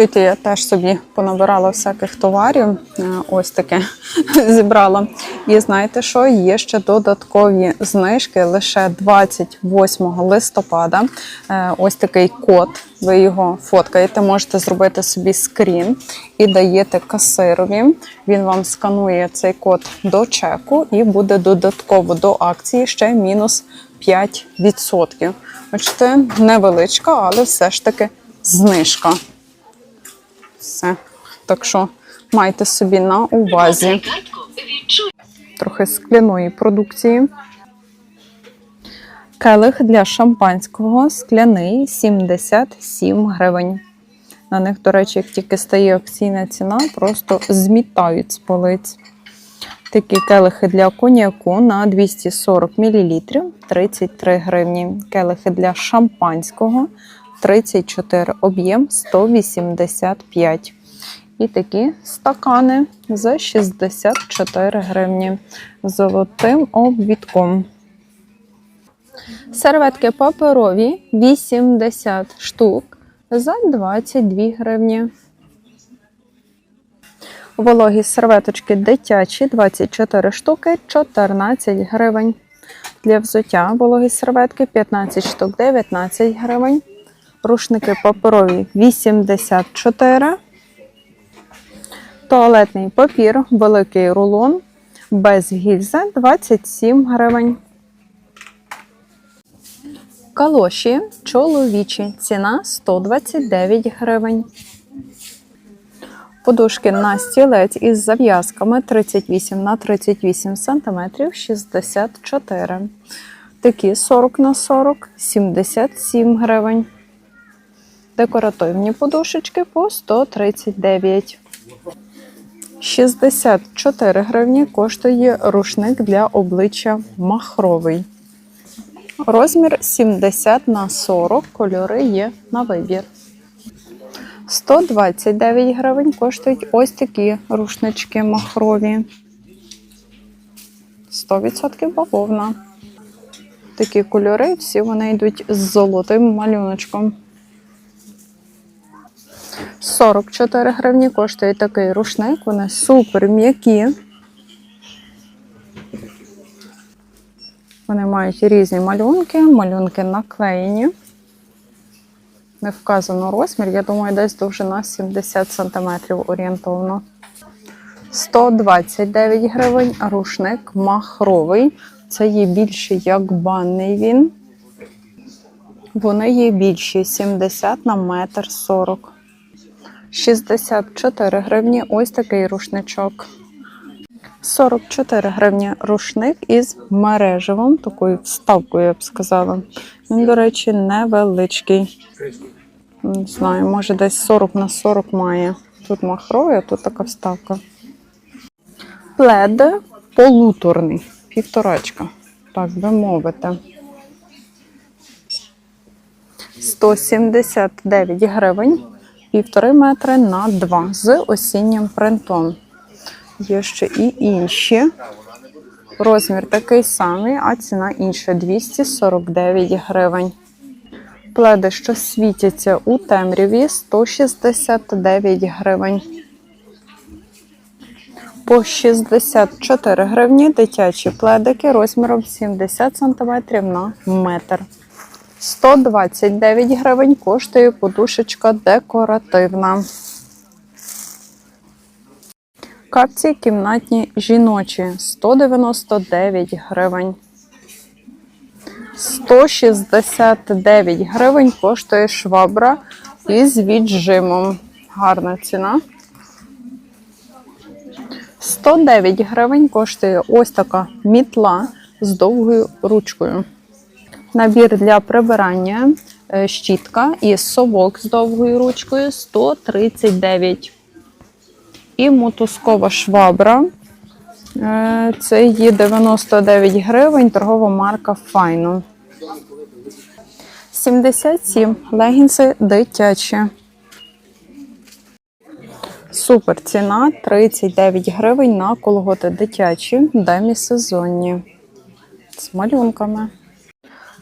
Чуєте, я теж собі понабирала всяких товарів. Е, Ось таке зібрала. І знаєте що? Є ще додаткові знижки лише 28 листопада. Е, Ось такий код. Ви його фоткаєте, можете зробити собі скрін і даєте касирові. Він вам сканує цей код до чеку і буде додатково до акції ще мінус 5%. Бачите, невеличка, але все ж таки знижка. Все. Так що майте собі на увазі. Трохи скляної продукції. Келих для шампанського скляний 77 гривень. На них, до речі, як тільки стає акційна ціна, просто змітають з полиць. Такі келихи для коньяку на 240 мл 33 гривні. Келихи для шампанського 34 об'єм 185. І такі стакани за 64 гривні золотим обвідком. Серветки паперові 80 штук за 22 гривні. Вологі серветочки дитячі 24 штуки 14 гривень. Для взуття вологі серветки 15 штук 19 гривень. Рушники паперові 84. Туалетний папір, великий рулон без гільзи 27 гривень. Калоші чоловічі. Ціна 129 гривень. Подушки на стілець із зав'язками 38 на 38 см 64. Такі 40 на 40 77 гривень. Декоративні подушечки по 139. 64 гривні коштує рушник для обличчя махровий. Розмір 70 на 40, кольори є на вибір. 129 гривень коштують ось такі рушнички махрові. 100% бавовна. Такі кольори, всі вони йдуть з золотим малюночком. 44 гривні коштує такий рушник. Вони супер м'які. Вони мають різні малюнки, малюнки наклеєні. Не вказано розмір, я думаю, десь довжина 70 см орієнтовно. 129 гривень, рушник махровий. Це є більше як банний він. Вони є більші 70 на метр 40. 64 гривні ось такий рушничок. 44 гривні рушник із мережевим, такою вставкою, я б сказала. Він, до речі, невеличкий. Не знаю, може десь 40 на 40 має. Тут махровий, а тут така вставка. Плед полуторний, півторачка, так би мовити. 179 гривень, півтори метри на 2 з осіннім принтом. Є ще і інші. Розмір такий самий, а ціна інша 249 гривень. Пледи, що світяться у темряві 169 гривень. По 64 гривні дитячі пледики розміром 70 см на метр. 129 гривень коштує подушечка декоративна. Капці кімнатні жіночі 199 гривень. 169 гривень коштує швабра із віджимом. Гарна ціна. 109 гривень коштує ось така мітла з довгою ручкою. Набір для прибирання е, щітка і совок з довгою ручкою 139. І мотузкова швабра. Е, Це є 99 гривень, торгова марка Файно. 77 легінси дитячі. Супер ціна 39 гривень на колготи дитячі, демісезонні. З малюнками.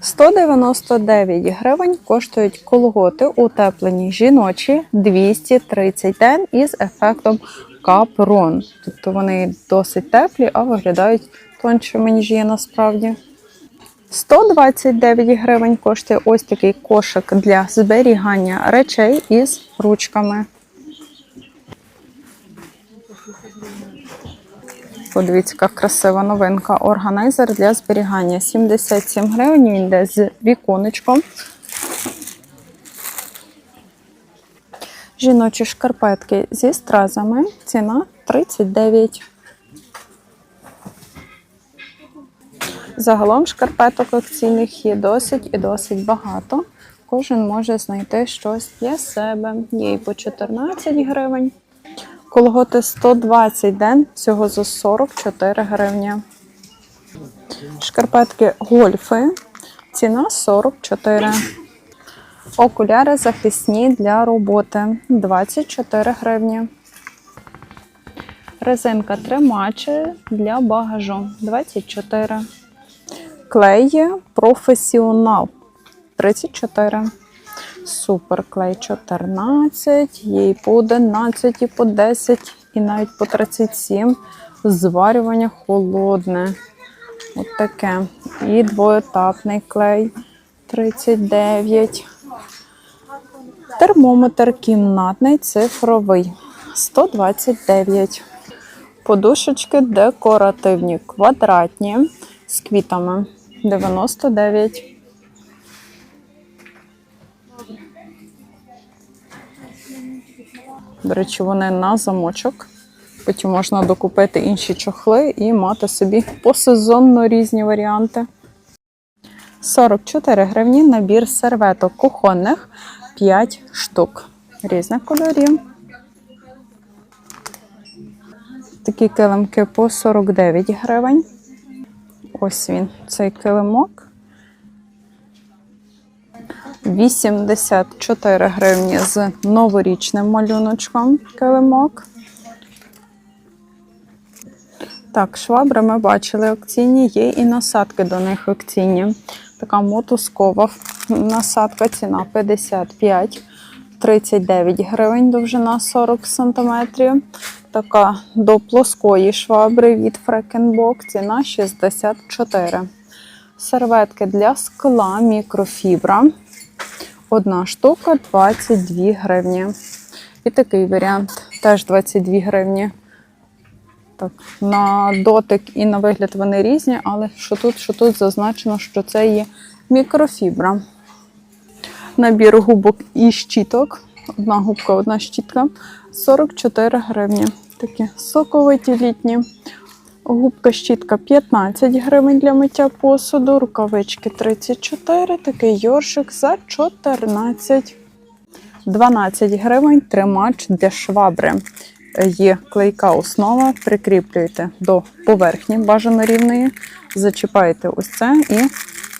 199 гривень коштують колготи утеплені жіночі 230 ден із ефектом капрон. Тобто вони досить теплі, а виглядають тоншими, ніж є насправді. 129 гривень коштує ось такий кошик для зберігання речей із ручками. Подивіться, яка красива новинка. Органайзер для зберігання 77 гривень. Він йде з віконечком. Жіночі шкарпетки зі стразами. Ціна 39. Загалом шкарпеток акційних є досить і досить багато. Кожен може знайти щось для себе. Є і по 14 гривень. Колготи 120 ден, всього за 44 гривні. Шкарпетки гольфи. Ціна 44. Окуляри захисні для роботи 24 гривні. Резинка тримачі для багажу 24. Клей професіонал 34. Суперклей 14, є і по 11, і по 10, і навіть по 37. Зварювання холодне. От таке. І двоетапний клей 39. Термометр кімнатний цифровий 129. Подушечки декоративні, квадратні з квітами 99. До речі, вони на замочок. Потім можна докупити інші чохли і мати собі посезонно різні варіанти. 44 гривні набір серветок кухонних 5 штук. Різних кольорів. Такі килимки по 49 гривень. Ось він, цей килимок. 84 гривні з новорічним малюночком килимок. Так, швабри ми бачили акційні, є і насадки до них акційні. Така мотузкова насадка, ціна 55, 39 гривень, довжина 40 см. Така до плоскої швабри від Фрекенбок, ціна 64. Серветки для скла, мікрофібра. Одна штука 22 гривні. І такий варіант теж 22 гривні. Так, на дотик і на вигляд вони різні, але що тут, що тут зазначено, що це є мікрофібра. Набір губок і щіток. Одна губка, одна щітка 44 гривні. Такі соковиті літні. Губка щітка 15 гривень для миття посуду, рукавички 34, такий йоршик за 14. 12 гривень тримач для швабри. Є клейка основа, прикріплюєте до поверхні бажано рівної, зачіпаєте ось це і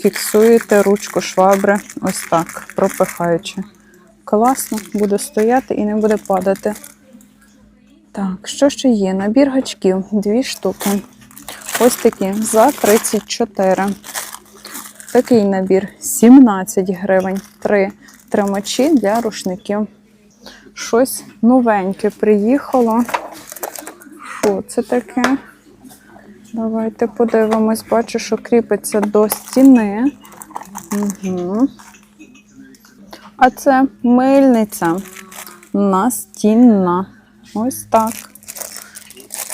фіксуєте ручку швабри ось так, пропихаючи. Класно, буде стояти і не буде падати. Так, що ще є? Набір гачків, дві штуки. Ось такі за 34. Такий набір 17 гривень. Три тримачі для рушників. Щось новеньке приїхало. Що це таке? Давайте подивимось. Бачу, що кріпиться до стіни. Угу. А це мильниця настінна. Ось так.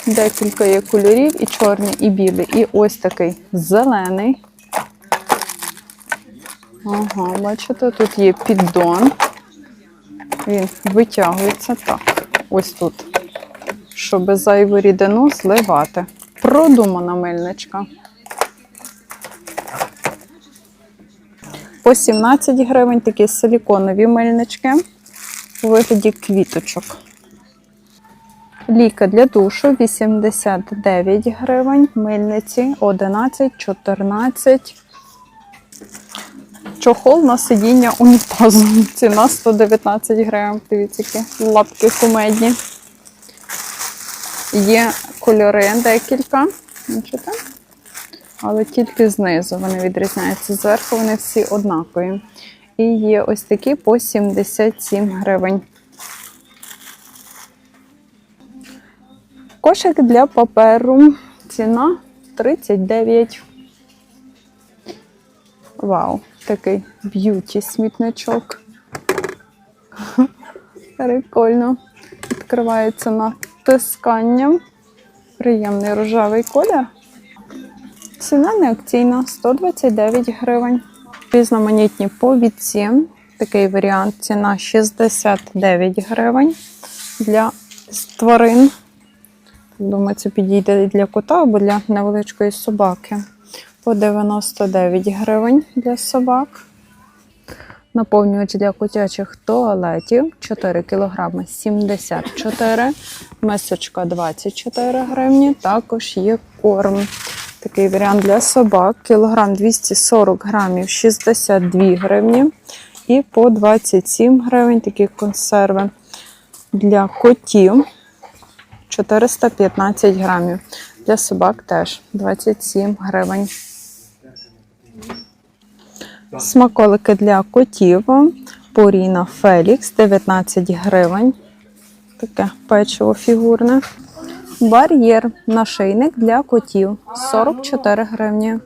Декілька є кольорів, і чорні, і білі. І ось такий зелений. Ага, бачите, тут є піддон. Він витягується так. Ось тут. Щоб зайву рідину зливати. Продумана мильничка. По 17 гривень такі силіконові мильнички у вигляді квіточок. Ліка для душу 89 гривень, мильниці 11, 14. Чохол на сидіння унітазу. Ціна 119 гривень. Дивіться, лапки кумедні. Є кольори декілька. Бачите? але тільки знизу вони відрізняються. Зверху вони всі однакові. І є ось такі по 77 гривень. Кошик для паперу. Ціна 39. Вау, такий б'юті смітничок. Прикольно. Відкривається натисканням. Приємний рожевий колір. Ціна не акційна 129 гривень. Різноманітні повідці. Такий варіант ціна 69 гривень для тварин. Думаю, це підійде для кота або для невеличкої собаки. По 99 гривень для собак. Наповнювач для котячих туалетів 4 кг 74, мисочка 24 гривні. Також є корм. Такий варіант для собак. Кілограм 240 грамів 62 гривні. І по 27 гривень такі консерви для котів 415 грамів. Для собак теж 27 гривень. Смаколики для котів. Поріна Фелікс 19 гривень. Таке печиво фігурне. Бар'єр нашийник для котів 44 гривні.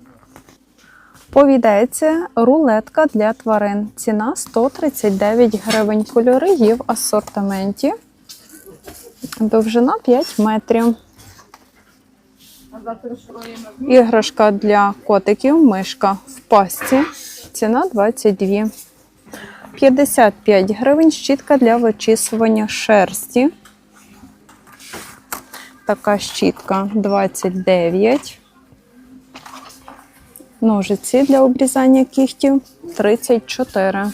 Повідається рулетка для тварин. Ціна 139 гривень. Кольори є в асортименті. Довжина 5 метрів. Іграшка для котиків, мишка в пастці. Ціна 22. 55 гривень щітка для вичісування шерсті. Така щітка 29. Ножиці для обрізання кігтів 34.